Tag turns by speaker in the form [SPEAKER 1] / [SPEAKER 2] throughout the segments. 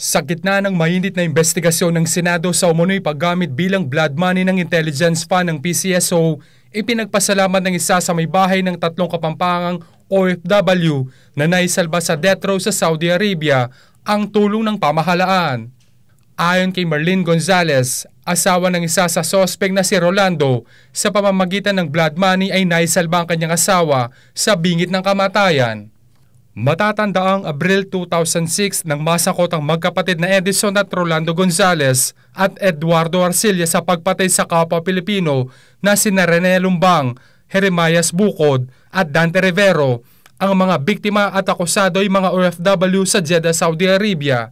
[SPEAKER 1] Sa gitna ng mainit na investigasyon ng Senado sa umunoy paggamit bilang blood money ng intelligence fund ng PCSO, ipinagpasalamat ng isa sa may bahay ng tatlong kapampangang OFW na naisalba sa death row sa Saudi Arabia ang tulong ng pamahalaan. Ayon kay Marlene Gonzalez, asawa ng isa sa sospek na si Rolando, sa pamamagitan ng blood money ay naisalba ang kanyang asawa sa bingit ng kamatayan. Matatanda ang Abril 2006 nang masakot ang magkapatid na Edison at Rolando Gonzales at Eduardo Arcilla sa pagpatay sa kapwa Pilipino na sina Rene Lumbang, Jeremias Bukod at Dante Rivero. Ang mga biktima at akusado ay mga OFW sa Jeddah, Saudi Arabia.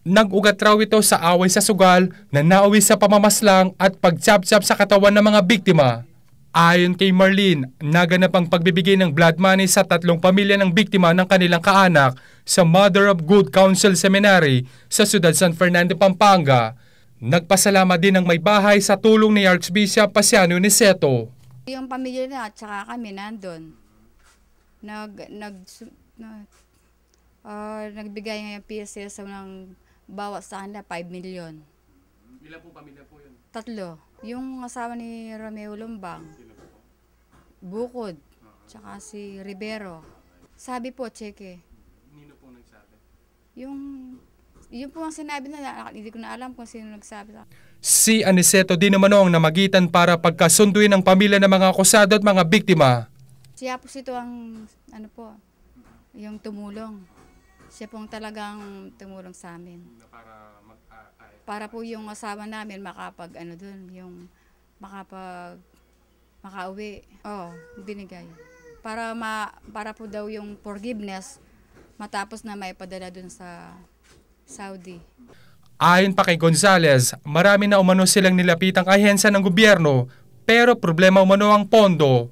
[SPEAKER 1] Nag-ugat raw ito sa away sa sugal na nauwi sa pamamaslang at pagtsap-tsap sa katawan ng mga biktima. Ayon kay Marlene, naganap ang pagbibigay ng blood money sa tatlong pamilya ng biktima ng kanilang kaanak sa Mother of Good Counsel Seminary sa Sudad San Fernando, Pampanga. Nagpasalamat din ang may bahay sa tulong ni Archbishop Pasiano Niceto.
[SPEAKER 2] Yung pamilya na at saka kami nandun. Nag, nag, na, uh, nagbigay ngayon PSS ng bawat sa kanila 5 million.
[SPEAKER 1] Ilan po pamilya po yun?
[SPEAKER 2] Tatlo. Yung asawa ni Romeo Lumbang, Bukod, tsaka si Rivero. Sabi po, Cheke,
[SPEAKER 1] Nino po nagsabi?
[SPEAKER 2] yung, yun po ang sinabi na, hindi ko na alam kung sino nagsabi sa
[SPEAKER 1] Si Aniceto din naman ang namagitan para pagkasunduin ng pamilya ng mga akusado at mga biktima.
[SPEAKER 2] Siya po ito ang, ano po, yung tumulong. Siya pong talagang tumulong sa amin.
[SPEAKER 1] Para mag,
[SPEAKER 2] Para po yung asawa namin makapag, ano dun, yung makapag, makauwi. Oo, binigay. Para, ma, para po daw yung forgiveness, matapos na may padala dun sa Saudi.
[SPEAKER 1] Ayon pa kay Gonzales, marami na umano silang nilapitang ahensya ng gobyerno pero problema umano ang pondo.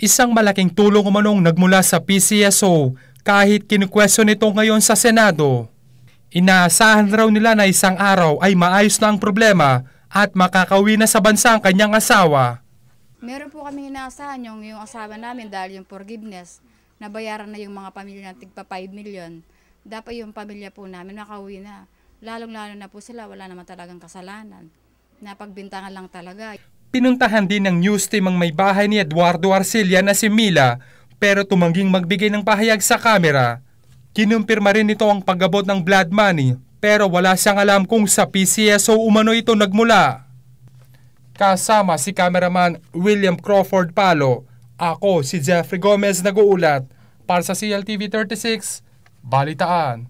[SPEAKER 1] Isang malaking tulong umanong nagmula sa PCSO kahit kinukwestiyon nito ngayon sa Senado. Inaasahan raw nila na isang araw ay maayos na ang problema at makakauwi na sa bansa ang kanyang asawa.
[SPEAKER 2] Meron po kami inaasahan yung, yung asawa namin dahil yung forgiveness, nabayaran na yung mga pamilya ng tigpa 5 million. Dapat yung pamilya po namin makauwi na. Lalong-lalo na po sila, wala naman talagang kasalanan. Napagbintangan lang talaga.
[SPEAKER 1] Pinuntahan din ng news team ang may bahay ni Eduardo Arcilla na si Mila pero tumangging magbigay ng pahayag sa kamera. Kinumpirma rin ito ang paggabot ng blood money pero wala siyang alam kung sa PCSO umano ito nagmula. Kasama si cameraman William Crawford Palo, ako si Jeffrey Gomez nag-uulat para sa CLTV 36, Balitaan.